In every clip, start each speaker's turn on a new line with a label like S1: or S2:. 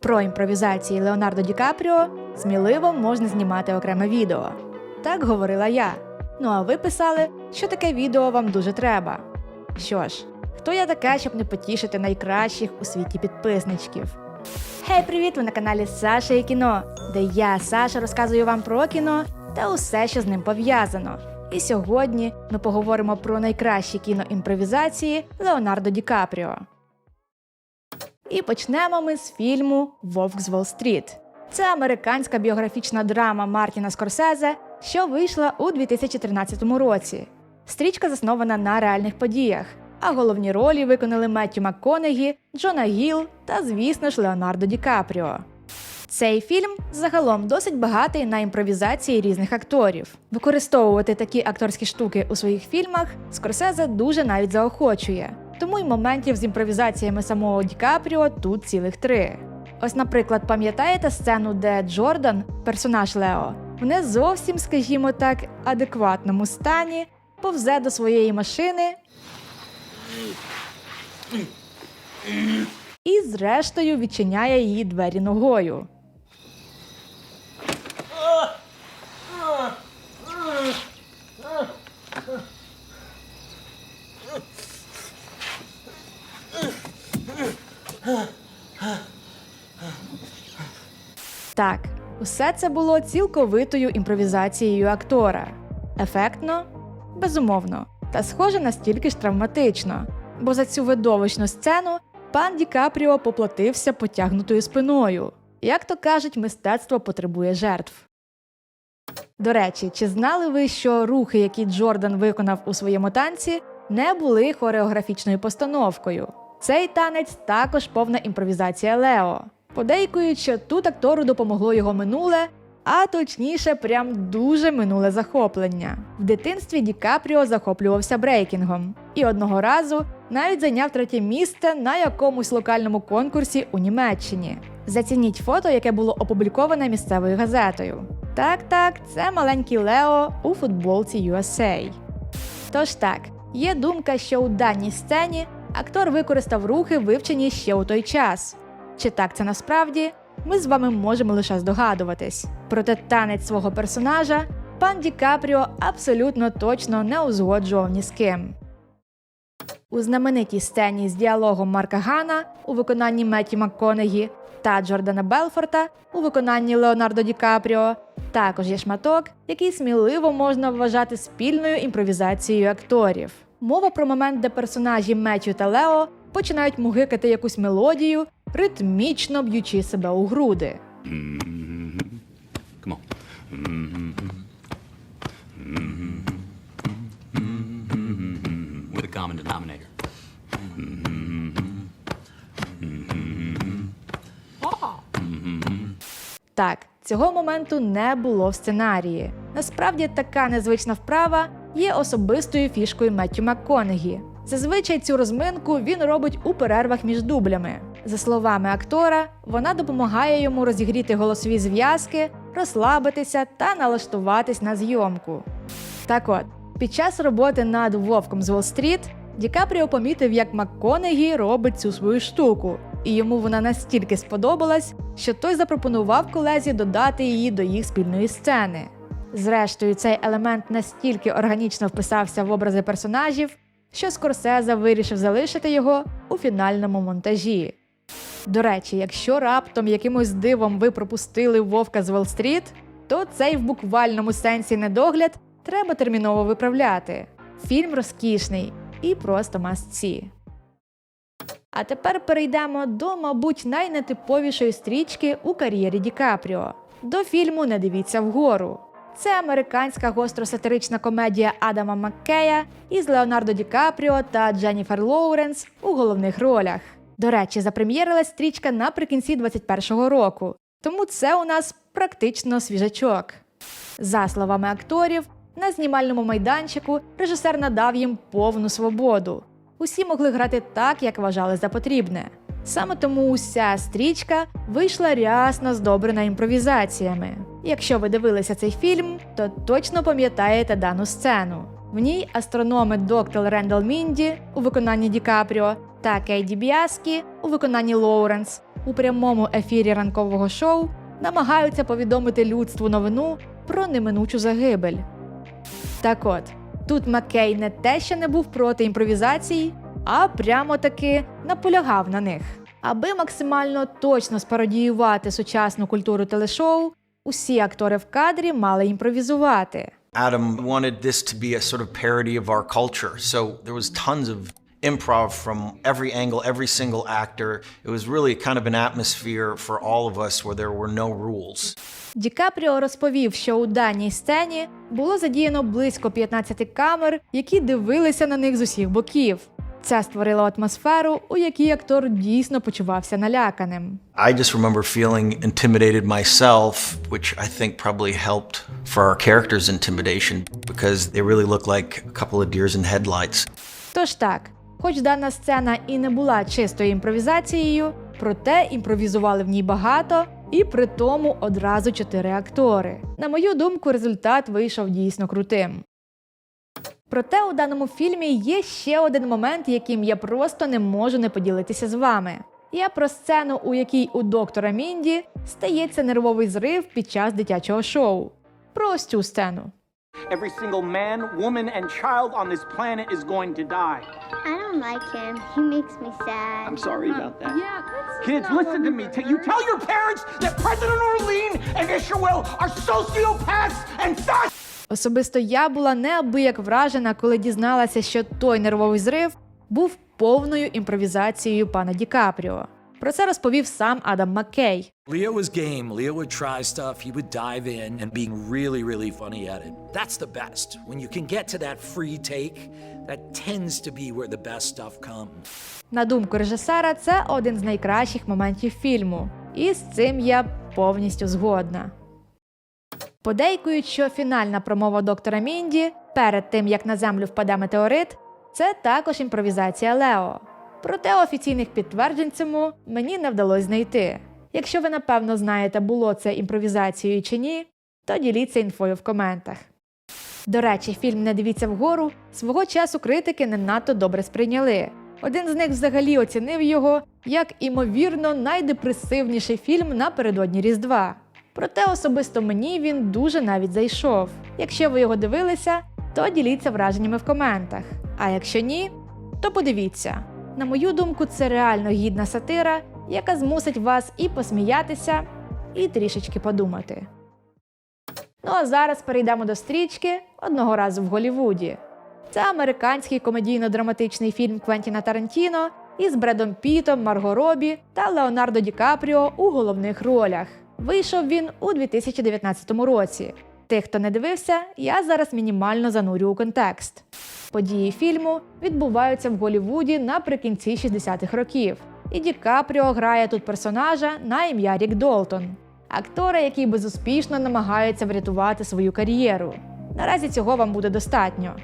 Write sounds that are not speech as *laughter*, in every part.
S1: Про імпровізації Леонардо Ді Капріо сміливо можна знімати окреме відео. Так говорила я. Ну а ви писали, що таке відео вам дуже треба. Що ж, хто я така, щоб не потішити найкращих у світі підписничків? Хей, привіт! Ви на каналі Саша і кіно, де я, Саша, розказую вам про кіно та усе, що з ним пов'язано. І сьогодні ми поговоримо про найкращі кіноімпровізації Леонардо Ді Капріо. І почнемо ми з фільму Вовк з Уолл-стріт. Це американська біографічна драма Мартіна Скорсезе, що вийшла у 2013 році. Стрічка заснована на реальних подіях, а головні ролі виконали Меттю МакКонегі, Джона Гіл та, звісно ж, Леонардо Ді Капріо. Цей фільм загалом досить багатий на імпровізації різних акторів. Використовувати такі акторські штуки у своїх фільмах Скорсезе дуже навіть заохочує. Тому й моментів з імпровізаціями самого Ді Капріо тут цілих три. Ось, наприклад, пам'ятаєте сцену, де Джордан, персонаж Лео, в не зовсім, скажімо так, адекватному стані повзе до своєї машини і, зрештою, відчиняє її двері ногою. Так, усе це було цілковитою імпровізацією актора. Ефектно? Безумовно. Та схоже настільки ж травматично. Бо за цю видовищну сцену пан Ді Капріо поплатився потягнутою спиною. Як то кажуть, мистецтво потребує жертв. До речі, чи знали ви, що рухи, які Джордан виконав у своєму танці, не були хореографічною постановкою? Цей танець також повна імпровізація Лео. Подейкують, що тут актору допомогло його минуле, а точніше, прям дуже минуле захоплення. В дитинстві Ді Капріо захоплювався брейкінгом і одного разу навіть зайняв третє місце на якомусь локальному конкурсі у Німеччині. Зацініть фото, яке було опубліковане місцевою газетою. Так, так, це маленький Лео у футболці USA. Тож так, є думка, що у даній сцені актор використав рухи, вивчені ще у той час. Чи так це насправді? Ми з вами можемо лише здогадуватись. Проте танець свого персонажа пан Ді Капріо абсолютно точно не узгоджував ні з ким. У знаменитій сцені з діалогом Марка Гана у виконанні Метті МакКонегі та Джордана Белфорта у виконанні Леонардо Ді Капріо також є шматок, який сміливо можна вважати спільною імпровізацією акторів. Мова про момент, де персонажі Меттю та Лео починають мугикати якусь мелодію, ритмічно б'ючи себе у груди. Так, цього моменту не було в сценарії. Насправді така незвична вправа є особистою фішкою Меттю МакКонегі. Зазвичай цю розминку він робить у перервах між дублями. За словами актора, вона допомагає йому розігріти голосові зв'язки, розслабитися та налаштуватись на зйомку. Так от, під час роботи над Вовком з Уолл-стріт Ді Капріо помітив, як МакКонегі робить цю свою штуку, і йому вона настільки сподобалась, що той запропонував колезі додати її до їх спільної сцени. Зрештою, цей елемент настільки органічно вписався в образи персонажів, що Скорсезе вирішив залишити його у фінальному монтажі. До речі, якщо раптом якимось дивом ви пропустили вовка з Уолл-стріт, то цей в буквальному сенсі недогляд треба терміново виправляти. Фільм розкішний і просто must-see. А тепер перейдемо до, мабуть, найнетиповішої стрічки у кар'єрі Ді Капріо. До фільму Не дивіться вгору. Це американська гостросатирична комедія Адама Маккея із Леонардо Ді Капріо та Дженніфер Лоуренс у головних ролях. До речі, запрем'єрилась стрічка наприкінці 21-го року, тому це у нас практично свіжачок. За словами акторів, на знімальному майданчику режисер надав їм повну свободу. Усі могли грати так, як вважали за потрібне. Саме тому уся стрічка вийшла рясно здобрена імпровізаціями. Якщо ви дивилися цей фільм, то точно пам'ятаєте дану сцену. В ній астрономи доктор Рендал Мінді у виконанні Ді Капріо та Кейді Біаскі у виконанні Лоуренс у прямому ефірі ранкового шоу намагаються повідомити людству новину про неминучу загибель. Так от, тут Маккей не те, що не був проти імпровізацій, а прямо таки наполягав на них. Аби максимально точно спародіювати сучасну культуру телешоу, усі актори в кадрі мали імпровізувати.
S2: Adam wanted this to be a sort of parody of our culture. So there was tons of improv from every angle, every single actor. It was really kind of an atmosphere for all of us where there were no rules.
S1: Ді Капріо розповів, що у даній сцені було задіяно близько 15 камер, які дивилися на них з усіх боків. Це створило атмосферу, у якій актор дійсно почувався наляканим.
S2: I just remember feeling intimidated myself, which I think probably helped for our characters' intimidation because they really look like a couple of deers in headlights.
S1: Тож так, хоч дана сцена і не була чистою імпровізацією, проте імпровізували в ній багато, і при тому одразу чотири актори. На мою думку, результат вийшов дійсно крутим. Проте у даному фільмі є ще один момент, яким я просто не можу не поділитися з вами. Я про сцену, у якій у доктора Мінді стається нервовий зрив під час дитячого шоу. Про ось цю сцену.
S3: Every single man, woman, and child on this planet is going to die.
S4: I don't like him. He makes me sad.
S3: I'm sorry about that. Yeah, Kids, listen to me. T- You tell your parents that President Orlean and Ishmael are sociopaths and fascists.
S1: Особисто я була неабияк вражена, коли дізналася, що той нервовий зрив був повною імпровізацією пана Ді Капріо. Про це розповів сам Адам Маккей.
S5: Leo was game. Leo would try stuff. He would dive in and being really, really funny at it. That's the best. When you can get to that free take, that tends to be where the best stuff comes.
S1: На думку режисера, це один з найкращих моментів фільму, і з цим я повністю згодна. Подейкують, що фінальна промова доктора Мінді перед тим як на землю впаде метеорит, це також імпровізація Лео. Проте офіційних підтверджень цьому мені не вдалося знайти. Якщо ви напевно знаєте, було це імпровізацією чи ні, то діліться інфою в коментах. До речі, фільм Не дивіться вгору свого часу критики не надто добре сприйняли. Один з них взагалі оцінив його як імовірно найдепресивніший фільм напередодні Різдва. Проте особисто мені він дуже навіть зайшов. Якщо ви його дивилися, то діліться враженнями в коментах. А якщо ні, то подивіться. На мою думку, це реально гідна сатира, яка змусить вас і посміятися, і трішечки подумати. Ну а зараз перейдемо до стрічки одного разу в Голлівуді. Це американський комедійно-драматичний фільм Квентіна Тарантіно із Бредом Пітом, Марго Робі та Леонардо Ді Капріо у головних ролях. Вийшов він у 2019 році. Тих, хто не дивився, я зараз мінімально занурю у контекст. Події фільму відбуваються в Голлівуді наприкінці 60-х років, і Ді Капріо грає тут персонажа на ім'я Рік Долтон, актора, який безуспішно намагається врятувати свою кар'єру. Наразі цього вам буде достатньо.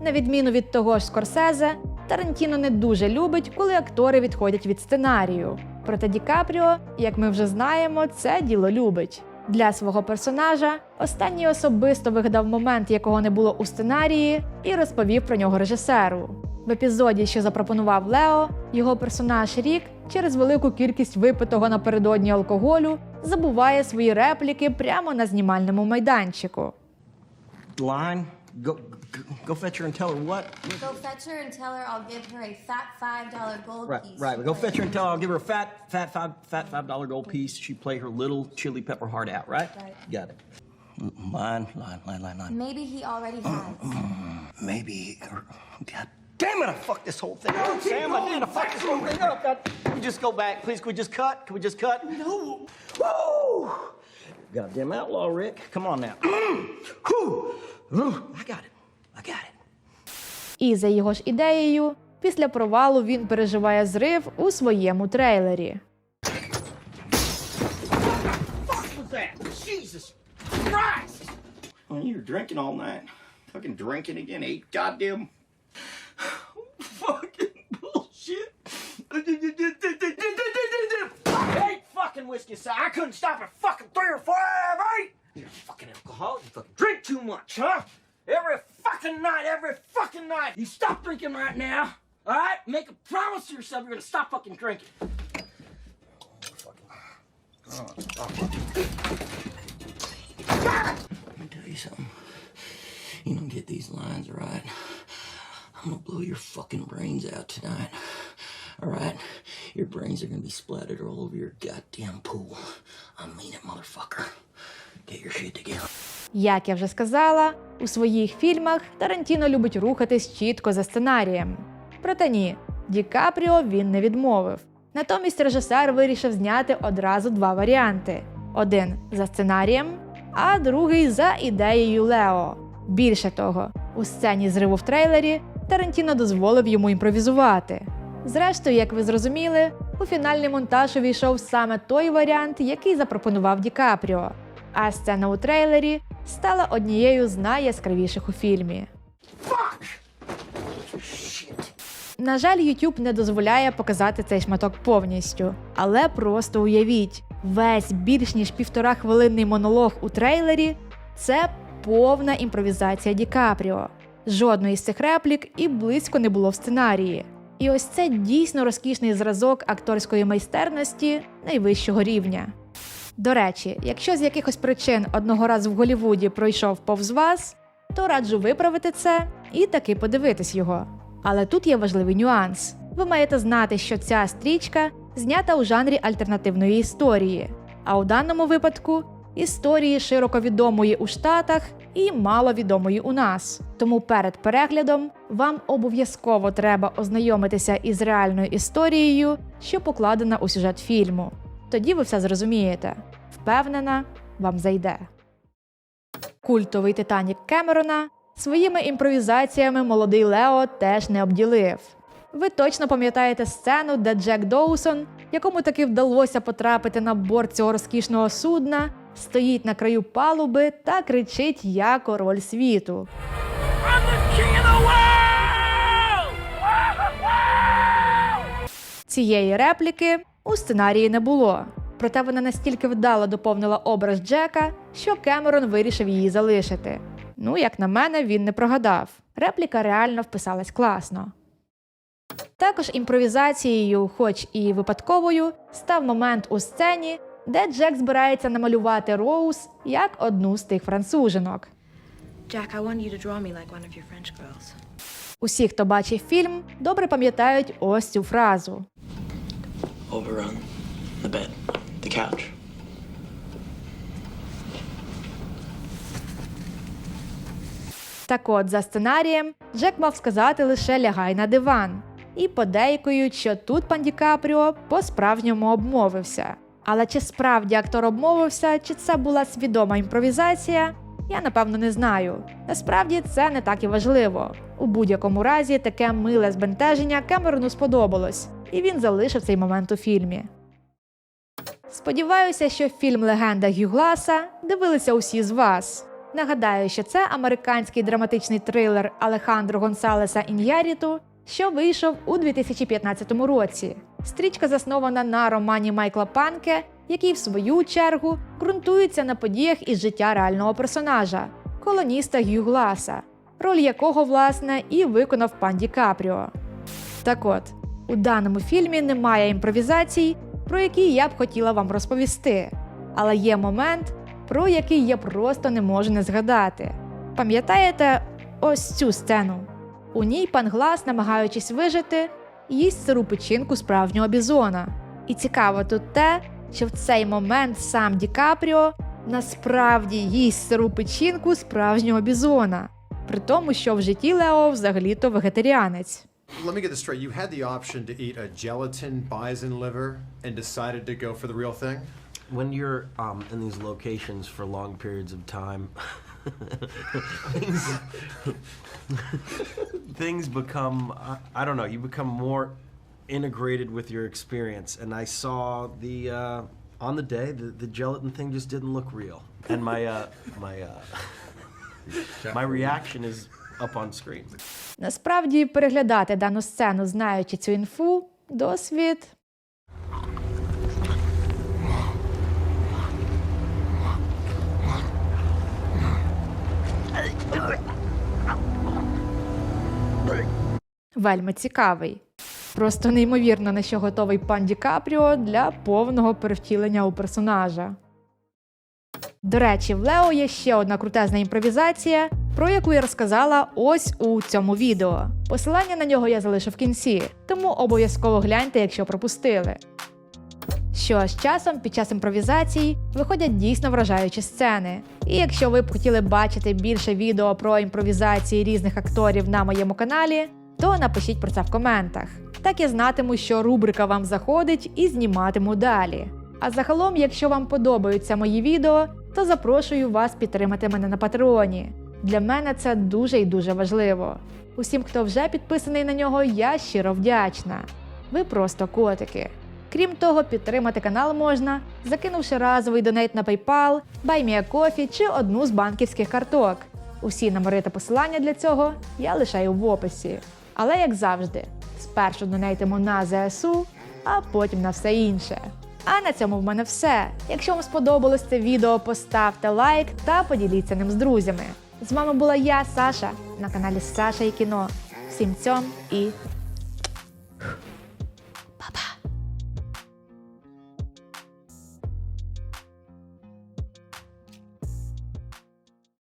S1: На відміну від того ж Скорсезе, Тарантіно не дуже любить, коли актори відходять від сценарію. Проте Ді Капріо, як ми вже знаємо, це діло любить. Для свого персонажа останній особисто вигадав момент, якого не було у сценарії, і розповів про нього режисеру. В епізоді, що запропонував Лео, його персонаж Рік через велику кількість випитого напередодні алкоголю забуває свої репліки прямо на знімальному майданчику.
S6: line. Go, go, go fetch her and tell her what?
S7: Go fetch her and tell her I'll give her a fat five dollar gold
S6: Right,
S7: piece.
S6: right. Go fetch her and tell her I'll give her a fat, fat five, fat five dollar gold piece. She play her little chili pepper heart out. Right?
S7: Right.
S6: Got it. Line, line, line, line, line.
S7: Maybe he already has. *clears throat*
S6: Maybe. Or, God damn it! I fucked this whole thing up, Sam. I did. I fucked this whole thing up. God, can we just go back, please? Can we just cut? Can we just cut? No. Whoa! Goddamn outlaw, Rick. Come on now. *clears throat* Whew. Whew. I got it. I got it.
S1: І за його ж ідеєю, після провалу він переживає зрив у своєму трейлері.
S6: Well, you drinking all night. Fucking drinking again. Eight goddamn. fucking bullshit. Eight fucking whiskey, so I couldn't stop at fucking three or five, eight. You're a fucking alcoholic. You fucking drink too much, huh? Fucking night, every fucking night. You stop drinking right now. All right? Make a promise to yourself you're gonna stop fucking drinking. Let me tell you something. You don't get these lines right. I'm gonna blow your fucking brains out tonight. Alright? Your brains are gonna be splattered all over your goddamn pool. I mean it, motherfucker. Get your shit together.
S1: Як я вже сказала, у своїх фільмах Тарантіно любить рухатись чітко за сценарієм. Проте ні, Ді Капріо він не відмовив. Натомість режисер вирішив зняти одразу два варіанти: один за сценарієм, а другий за ідеєю Лео. Більше того, у сцені зриву в трейлері Тарантіно дозволив йому імпровізувати. Зрештою, як ви зрозуміли, у фінальний монтаж увійшов саме той варіант, який запропонував Ді Капріо. А сцена у трейлері стала однією з найяскравіших у фільмі. На жаль, YouTube не дозволяє показати цей шматок повністю, але просто уявіть, весь більш ніж півтора хвилинний монолог у трейлері це повна імпровізація Ді Капріо. Жодної з цих реплік і близько не було в сценарії. І ось це дійсно розкішний зразок акторської майстерності найвищого рівня. До речі, якщо з якихось причин одного разу в Голівуді пройшов повз вас, то раджу виправити це і таки подивитись його. Але тут є важливий нюанс. Ви маєте знати, що ця стрічка знята у жанрі альтернативної історії, а у даному випадку історії широко відомої у Штатах і маловідомої у нас. Тому перед переглядом вам обов'язково треба ознайомитися із реальною історією, що покладена у сюжет фільму. Тоді ви все зрозумієте. Впевнена, вам зайде. Культовий Титанік Кемерона своїми імпровізаціями молодий Лео теж не обділив. Ви точно пам'ятаєте сцену, де Джек Доусон, якому таки вдалося потрапити на борт цього розкішного судна, стоїть на краю палуби та кричить Я король світу. Цієї репліки у сценарії не було. Проте вона настільки вдало доповнила образ Джека, що Кемерон вирішив її залишити. Ну, як на мене, він не прогадав. Репліка реально вписалась класно. Також імпровізацією, хоч і випадковою, став момент у сцені, де Джек збирається намалювати Роуз як одну з тих францужинок.
S8: Jack, I want you to draw me like one of your French girls.
S1: Усі, хто бачив фільм, добре пам'ятають ось цю фразу.
S6: Over on the bed, the couch.
S1: Так от, за сценарієм, Джек мав сказати лише лягай на диван. І подейкують, що тут пан Ді Капріо по-справжньому обмовився. Але чи справді актор обмовився, чи це була свідома імпровізація, я напевно не знаю. Насправді це не так і важливо. У будь-якому разі таке миле збентеження Кемерону сподобалось, і він залишив цей момент у фільмі. Сподіваюся, що фільм Легенда Гюгласа дивилися усі з вас. Нагадаю, що це американський драматичний трилер Алехандро Гонсалеса Ін'яріту, що вийшов у 2015 році. Стрічка заснована на романі Майкла Панке, який в свою чергу ґрунтується на подіях із життя реального персонажа колоніста Гью Гласа, роль якого, власне, і виконав пан Ді Капріо. Так от, у даному фільмі немає імпровізацій, про які я б хотіла вам розповісти. Але є момент, про який я просто не можу не згадати. Пам'ятаєте ось цю сцену? У ній пан Глас, намагаючись вижити, їсть сиру печінку справжнього бізона. І цікаво тут те, що в цей момент сам Ді Капріо насправді їсть сиру печінку справжнього бізона, при тому, що в житті Лео взагалі-то вегетаріанець.
S9: Let me get this straight. You had the option to eat a gelatin bison liver and decided to go for the real thing?
S10: when you're um, in these locations for long periods of time, *laughs* things, *laughs* things become, I, I don't know, you become more integrated with your experience. And I saw the, uh, on the day, the, the gelatin thing just didn't look real. And my, uh, my, uh, *laughs* my reaction is up on screen.
S1: Насправді, переглядати дану сцену, знаючи цю інфу, досвід. Вельми цікавий. Просто неймовірно, на що готовий пан Ді Капріо для повного перевтілення у персонажа. До речі, в Лео є ще одна крутезна імпровізація, про яку я розказала ось у цьому відео. Посилання на нього я залишу в кінці, тому обов'язково гляньте, якщо пропустили. Що з часом під час імпровізацій виходять дійсно вражаючі сцени. І якщо ви б хотіли бачити більше відео про імпровізації різних акторів на моєму каналі, то напишіть про це в коментах. Так я знатиму, що рубрика вам заходить і зніматиму далі. А загалом, якщо вам подобаються мої відео, то запрошую вас підтримати мене на Патреоні. Для мене це дуже і дуже важливо. Усім, хто вже підписаний на нього, я щиро вдячна. Ви просто котики. Крім того, підтримати канал можна, закинувши разовий донейт на PayPal, BuyMeACoffee чи одну з банківських карток. Усі номери та посилання для цього я лишаю в описі. Але як завжди, спершу донейтимо на ЗСУ, а потім на все інше. А на цьому в мене все. Якщо вам сподобалось це відео, поставте лайк та поділіться ним з друзями. З вами була я, Саша, на каналі Саша і кіно. Всім цьом і